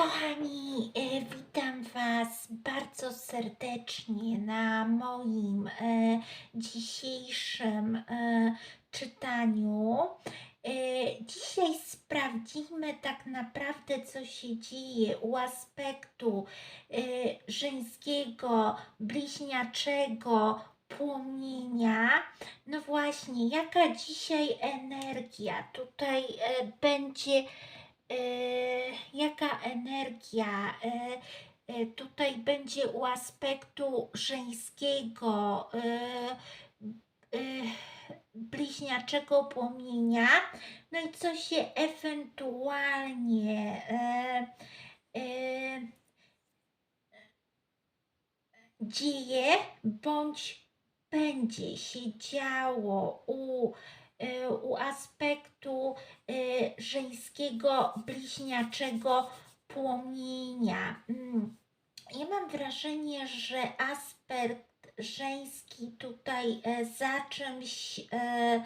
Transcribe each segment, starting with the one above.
Kochani, e, witam Was bardzo serdecznie na moim e, dzisiejszym e, czytaniu. Dzisiaj sprawdzimy tak naprawdę, co się dzieje u aspektu żeńskiego, bliźniaczego płomienia. No właśnie, jaka dzisiaj energia tutaj będzie jaka energia? E, e, tutaj będzie u aspektu żeńskiego e, e, bliźniaczego płomienia, no i co się ewentualnie e, e, dzieje bądź będzie się działo u, e, u aspektu e, żeńskiego bliźniaczego płomienia. Mm. Ja mam wrażenie, że aspekt żeński tutaj e, za czymś e,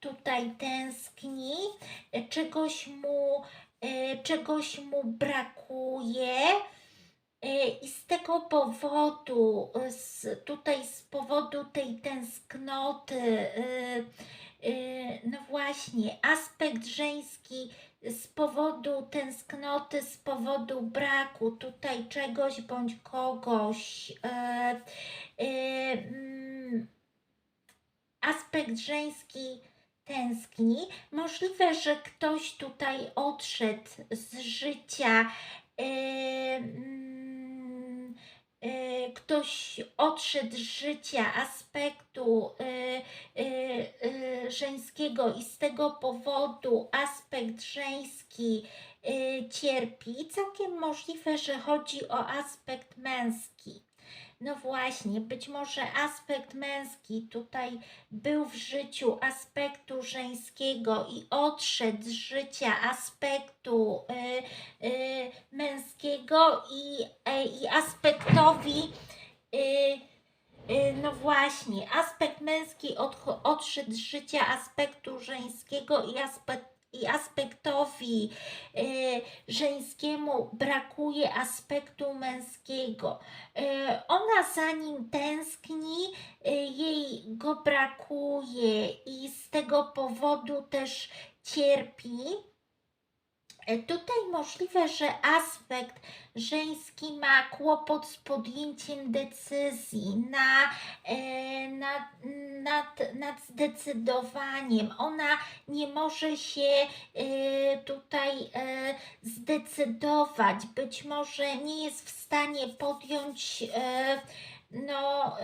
tutaj tęskni, e, czegoś mu, e, czegoś mu brakuje. E, I z tego powodu, e, z, tutaj z powodu tej tęsknoty, e, e, no właśnie, aspekt żeński z powodu tęsknoty, z powodu braku tutaj czegoś bądź kogoś, e, e, mm, aspekt żeński tęskni. Możliwe, że ktoś tutaj odszedł z życia. e, Ktoś odszedł z życia aspektu e, e, e, żeńskiego i z tego powodu aspekt żeński e, cierpi. Całkiem możliwe, że chodzi o aspekt męski. No właśnie, być może aspekt męski tutaj był w życiu aspektu żeńskiego i odszedł z życia aspektu y, y, męskiego i, e, i aspektowi. Y, y, no właśnie, aspekt męski odch- odszedł z życia aspektu żeńskiego i, aspekt, i aspektowi y, żeńskiemu brakuje aspektu męskiego. Y, Ona za nim tęskni, y, jej go brakuje i z tego powodu też cierpi. E, Tutaj możliwe, że aspekt żeński ma kłopot z podjęciem decyzji, na, e, nad, nad, nad zdecydowaniem. Ona nie może się e, tutaj zdecydować. Być może nie jest w stanie podjąć. No,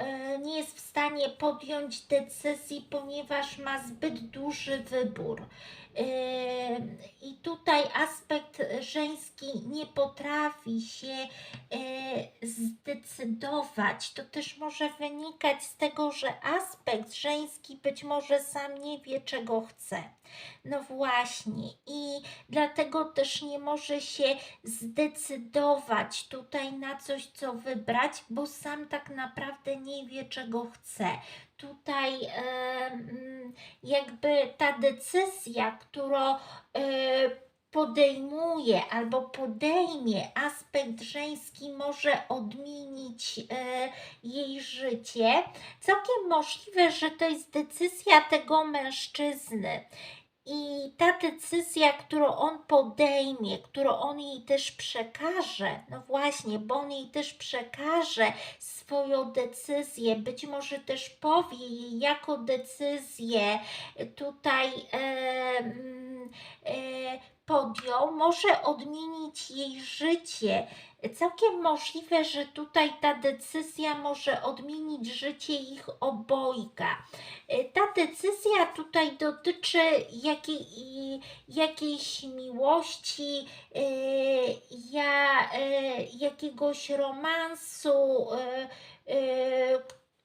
nie jest w stanie podjąć decyzji, ponieważ ma zbyt duży wybór. Ym, I tutaj aspekt żeński nie potrafi się e, zdecydować. To też może wynikać z tego, że aspekt żeński być może sam nie wie, czego chce. No właśnie, i dlatego też nie może się zdecydować tutaj na coś, co wybrać, bo sam tak naprawdę nie wie, czego chce. Tutaj em, mm, jakby ta decyzja, którą e, podejmuje albo podejmie aspekt żeński, może odmienić e, jej życie. Całkiem możliwe, że to jest decyzja tego mężczyzny. I ta decyzja, którą on podejmie, którą on jej też przekaże, no właśnie, bo on jej też przekaże swoją decyzję, być może też powie jej jako decyzję tutaj e, mm, e, podjął, może odmienić jej życie. Całkiem możliwe, że tutaj ta decyzja może odmienić życie ich obojga. E, Ta decyzja tutaj dotyczy jakiej, jakiejś miłości, e, ja, e, jakiegoś romansu,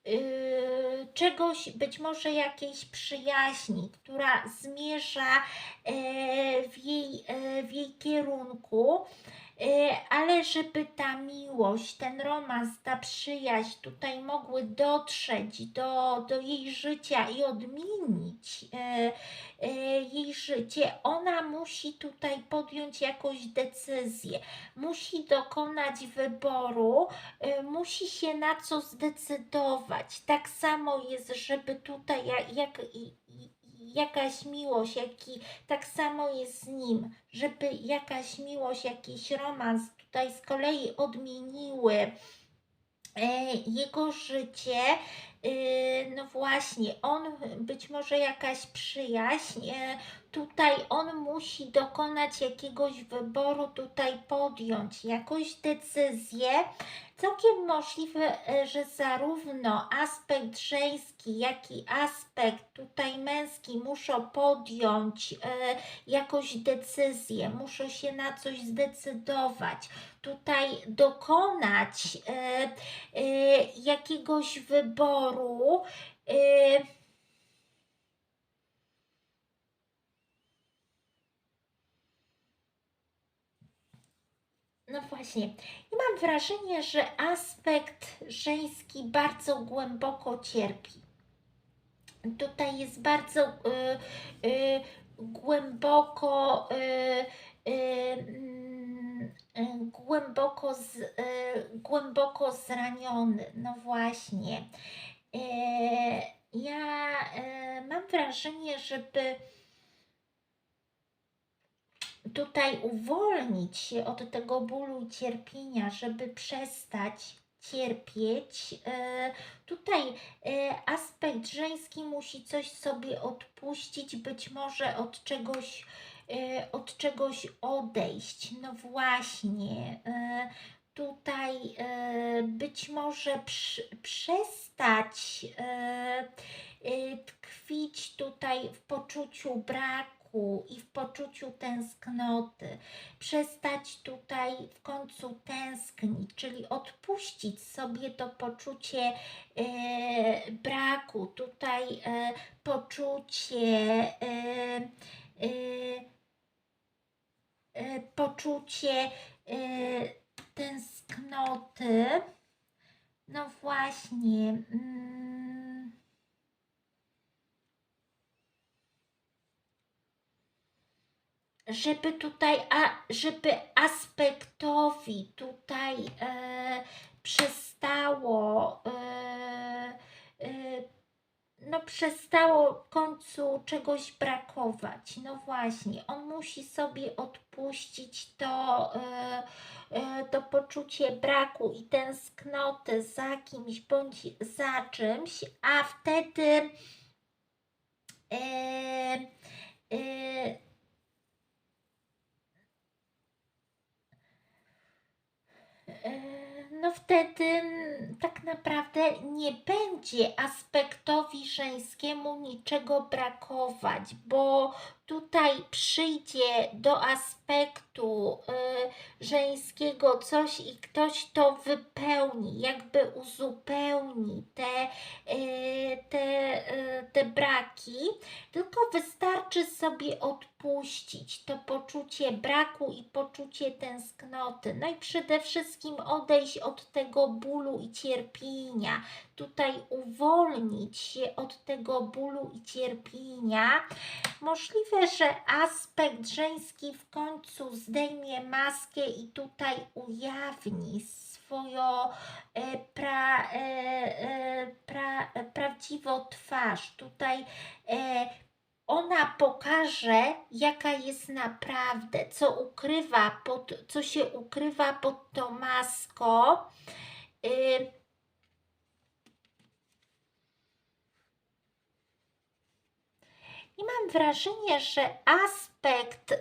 e, czegoś, być może jakiejś przyjaźni, która zmierza e, w jej, e, w jej kierunku. Ale żeby ta miłość, ten romans, ta przyjaźń tutaj mogły dotrzeć do, do jej życia i odmienić jej życie, ona musi tutaj podjąć jakąś decyzję, musi dokonać wyboru, musi się na co zdecydować. Tak samo jest, żeby tutaj jak, jak jakaś miłość, jaki tak samo jest z nim, żeby jakaś miłość, jakiś romans tutaj z kolei odmieniły e, jego życie, e, no właśnie, on być może jakaś przyjaźń, e, tutaj on musi dokonać jakiegoś wyboru, tutaj podjąć jakąś decyzję. Całkiem możliwe, e, że zarówno aspekt żeński, jak i aspekt tutaj męski muszą podjąć e, jakąś decyzję, muszą się na coś zdecydować, tutaj dokonać e, jakiegoś wyboru. No właśnie, i mam wrażenie, że aspekt żeński bardzo głęboko cierpi. Tutaj jest bardzo y, y, głęboko y, y mm, y, głęboko, z, y, głęboko zraniony. No właśnie. Ja mam wrażenie, żeby tutaj uwolnić się od tego bólu i cierpienia, żeby przestać cierpieć. E, tutaj e, aspekt żeński musi coś sobie odpuścić, być może od czegoś, e, od czegoś odejść. No właśnie. Tutaj być może przestać tkwić tutaj w poczuciu braku strachu i w poczuciu tęsknoty, przestać tutaj w końcu tęsknić, czyli odpuścić sobie to poczucie e, braku, tutaj e, poczucie e, poczucie tęsknoty. No właśnie. Mm, żeby tutaj, a, żeby aspektowi tutaj e, przestało, e, e, no przestało w końcu czegoś brakować. No właśnie, on musi sobie odpuścić to, e, e, to poczucie braku i tęsknoty za kimś bądź za czymś, a wtedy e, e, no wtedy tak naprawdę nie będzie aspektowi żeńskiemu niczego brakować, bo tutaj przyjdzie do aspektu y, żeńskiego coś i ktoś to wypełni, jakby uzupełni te, y, te, y, te braki, tylko wystarczy sobie odpuścić to poczucie braku i poczucie tęsknoty. No i przede wszystkim odejść od tego bólu i cierpienia, tutaj uwolnić się od tego bólu i cierpienia. Możliwe, że aspekt żeński w końcu zdejmie maskę i tutaj ujawni swoją e, pra, e, e, pra, prawdziwą twarz. Tutaj ona pokaże, jaka jest naprawdę, co ukrywa, pod, co się ukrywa pod tą maską. I mam wrażenie, że aspekt y,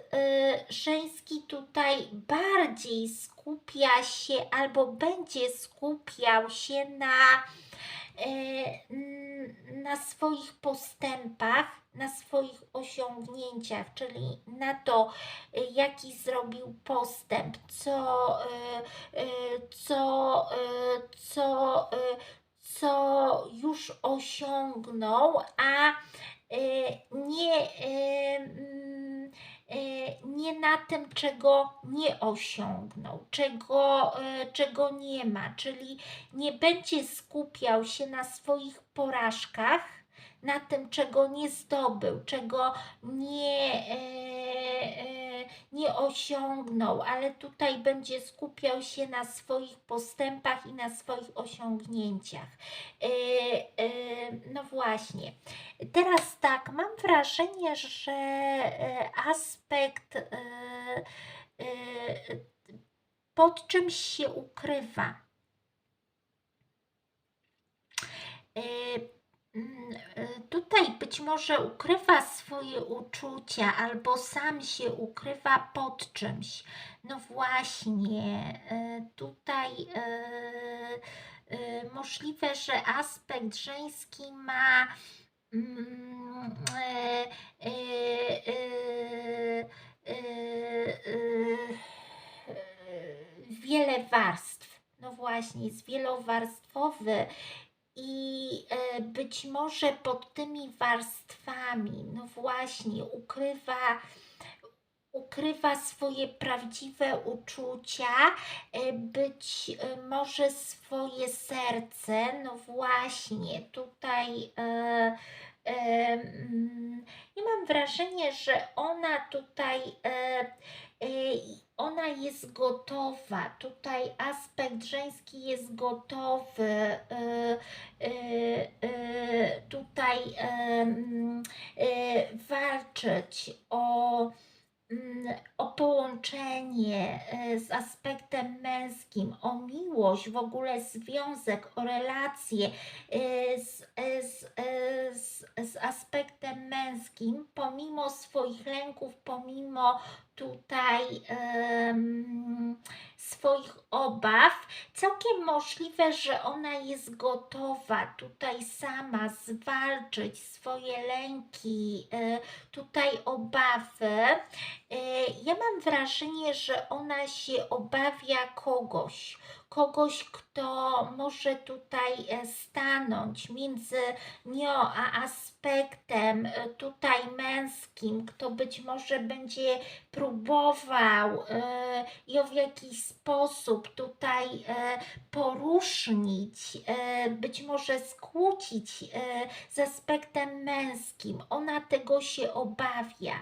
żeński tutaj bardziej skupia się albo będzie skupiał się na, y, na swoich postępach, na swoich osiągnięciach, czyli na to, y, jaki zrobił postęp, co, y, y, co, co, co już osiągnął, a nie, nie na tym, czego nie osiągnął, czego, e, czego nie ma, czyli nie będzie skupiał się na swoich porażkach, na tym, czego nie zdobył, czego nie, e, e, nie osiągnął, ale tutaj będzie skupiał się na swoich postępach i na swoich osiągnięciach. E, e, no właśnie. Teraz tak, mam wrażenie, że e, aspekt pod czymś się ukrywa. E, Tutaj być może ukrywa swoje uczucia, albo sam się ukrywa pod czymś. No właśnie, e, tutaj e, e, możliwe, że aspekt żeński ma mm, e, e, e, e, e, wiele warstw. No właśnie, jest wielowarstwowy i e, być może pod tymi warstwami, no właśnie, ukrywa, ukrywa swoje prawdziwe uczucia, e, być e, może swoje serce, no właśnie, tutaj. E, mm, ja mam wrażenie, że ona tutaj, ona jest gotowa. Tutaj aspekt żeński jest gotowy. e, e, e, tutaj mm, e, walczyć o, mm, o połączenie e, z aspektem męskim, o miłość, w ogóle związek, o relacje e, z, e, z, z, z aspektem męskim, pomimo swoich lęków, pomimo tutaj em, swoich obaw, całkiem możliwe, że ona jest gotowa tutaj sama zwalczyć swoje lęki, e, tutaj obawy. E, Ja mam wrażenie, że ona się obawia kogoś, kogoś, kto może tutaj e, stanąć między nią a aspektem e, tutaj męskim, kto być może będzie próbował e, ją w jakiś sposób tutaj e, być może skłócić z aspektem męskim. Ona tego się obawia,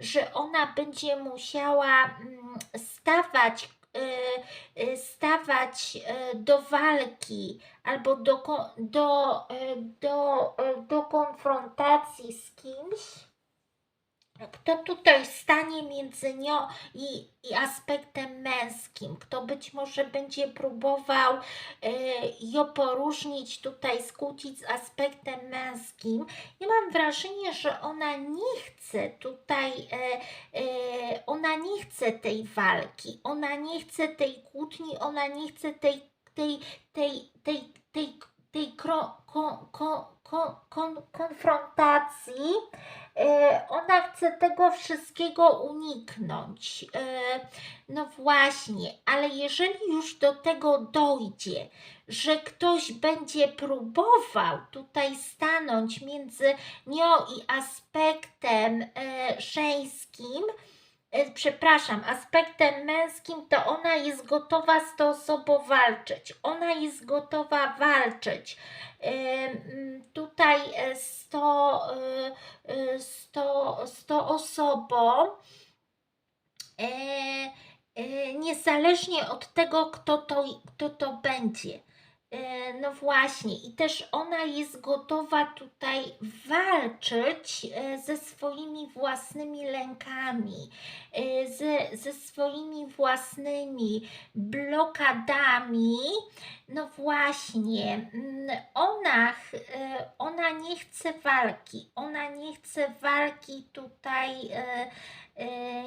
że ona będzie musiała mm, stawać stawać e, do walki albo do, do, do, do konfrontacji z kimś, kto tutaj stanie między nią i, i aspektem męskim, kto być może będzie próbował e, ją poróżnić, tutaj skłócić z aspektem męskim. Ja mam wrażenie, że ona nie chce tutaj, e, e, ona nie chce tej walki, ona nie chce tej kłótni, ona nie chce tej, tej, tej, tej, tej, tej kro, kon, kon, kon, kon, konfrontacji. E, ona chce tego wszystkiego uniknąć. E, no właśnie, ale jeżeli już do tego dojdzie, że ktoś będzie próbował tutaj stanąć między nią i aspektem e, żeńskim, przepraszam, aspektem męskim, to ona jest gotowa z tą osobą walczyć. Ona jest gotowa walczyć. E, Tutaj e, z tą, e, e, z tą, z tą osobą, e, e, niezależnie od tego, kto to, kto to będzie. E, No właśnie, i też ona jest gotowa tutaj walczyć e, ze swoimi własnymi lękami, e, ze, ze swoimi własnymi blokadami. No właśnie, mm, ona, ona nie chce walki, ona nie chce walki tutaj.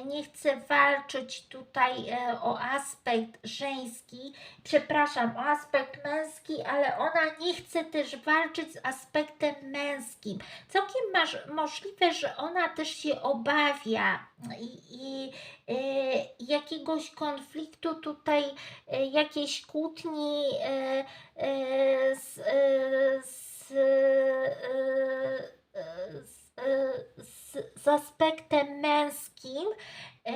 Nie chce walczyć tutaj e, o aspekt żeński, przepraszam, o aspekt męski, ale ona nie chce też walczyć z aspektem męskim. Całkiem masz, możliwe, że ona też się obawia i, i e, jakiegoś konfliktu tutaj, e, jakiejś kłótni e, e, z, e, z, e, e, z z, z aspektem męskim, y,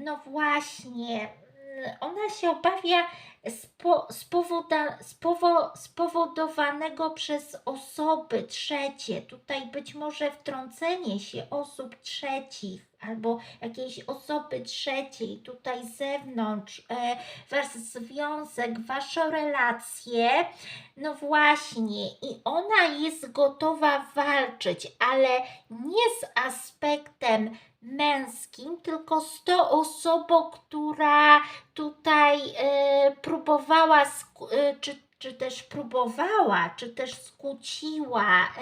no właśnie, y, ona się obawia spowodowanego przez osoby trzecie. Tutaj być może wtrącenie się osób trzecich albo jakiejś osoby trzeciej tutaj z zewnątrz, e, wasz związek, waszą relację. No właśnie, i ona jest gotowa walczyć, ale nie z aspektem męskim, tylko z tą osobą, która tutaj e, próbowała, e, czy, czy też próbowała, czy też skłóciła e,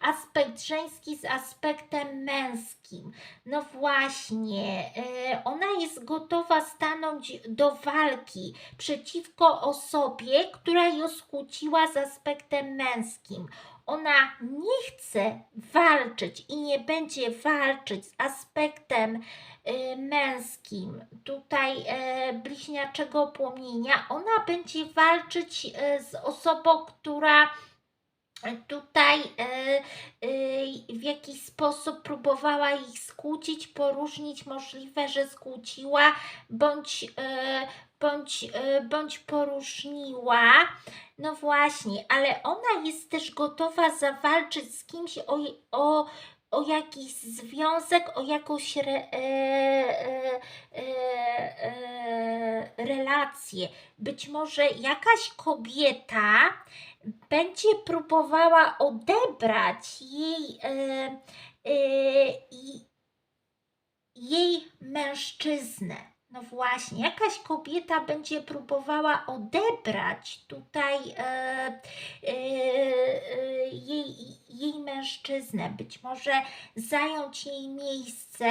aspekt żeński z aspektem męskim. No właśnie, e, ona jest gotowa stanąć do walki przeciwko osobie, która ją skłóciła z aspektem męskim. Ona nie chce walczyć i nie będzie walczyć z aspektem y, męskim, tutaj e, bliźniaczego płomienia, ona będzie walczyć e, z osobą, która tutaj e, e, w jakiś sposób próbowała ich skłócić, poróżnić, możliwe, że skłóciła, bądź, e, bądź, e, bądź poróżniła. No właśnie, ale ona jest też gotowa zawalczyć z kimś o, o, o jakiś związek, o jakąś re, e, e, e, e, relację. Być może jakaś kobieta będzie próbowała odebrać jej, e, e, jej mężczyznę. No właśnie, jakaś kobieta będzie próbowała odebrać tutaj e, e, e, jej, jej mężczyznę, być może zająć jej miejsce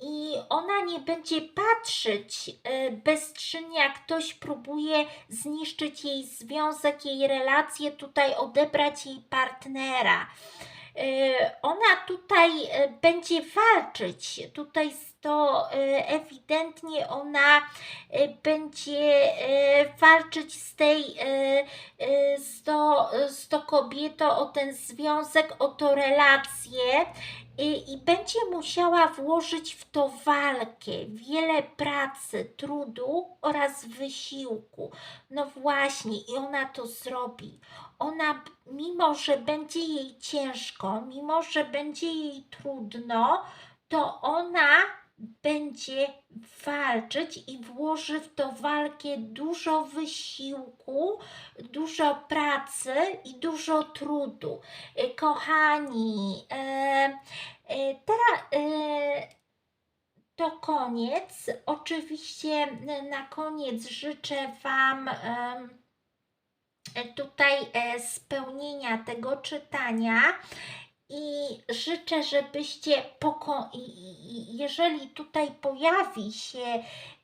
i ona nie będzie patrzeć e, bezczynnie, jak ktoś próbuje zniszczyć jej związek, jej relacje, tutaj odebrać jej partnera. E, Ona tutaj e, będzie walczyć. Tutaj to e, ewidentnie ona będzie walczyć z tej z to, z to kobietą o ten związek, o to relację i, będzie musiała włożyć w to walkę, wiele pracy, trudu oraz wysiłku. No właśnie, i ona to zrobi. Ona, mimo że będzie jej ciężko, mimo że będzie jej trudno, to ona będzie walczyć i włoży w to walkę dużo wysiłku, dużo pracy i dużo trudu. E, Kochani, e, e, teraz to koniec. Oczywiście na koniec życzę Wam tutaj spełnienia tego czytania. I życzę, żebyście poko- jeżeli tutaj pojawi się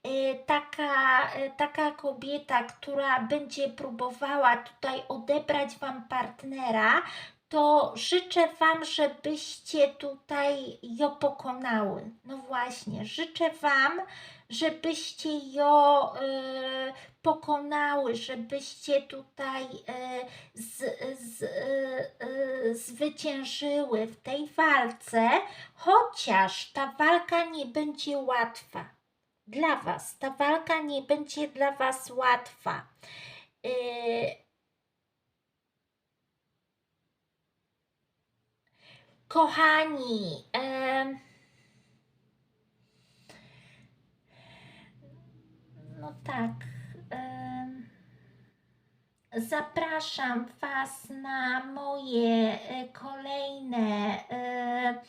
e, taka, e, taka kobieta, która będzie próbowała tutaj odebrać Wam partnera, to życzę Wam, żebyście tutaj ją pokonały. No właśnie, życzę Wam, żebyście ją e, pokonały, żebyście tutaj e, z, z, e, zwyciężyły w tej walce, chociaż ta walka nie będzie łatwa. Dla Was, ta walka nie będzie dla Was łatwa. E, Kochani, em, no tak. Zapraszam Was na moje e, kolejne e,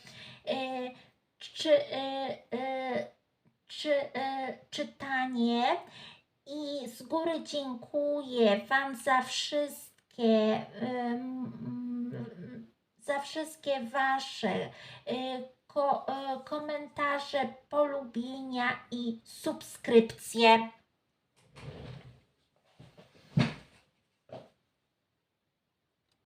e, czy, czy, czytanie i z góry dziękuję Wam za wszystkie za wszystkie Wasze ko, komentarze, polubienia i subskrypcje.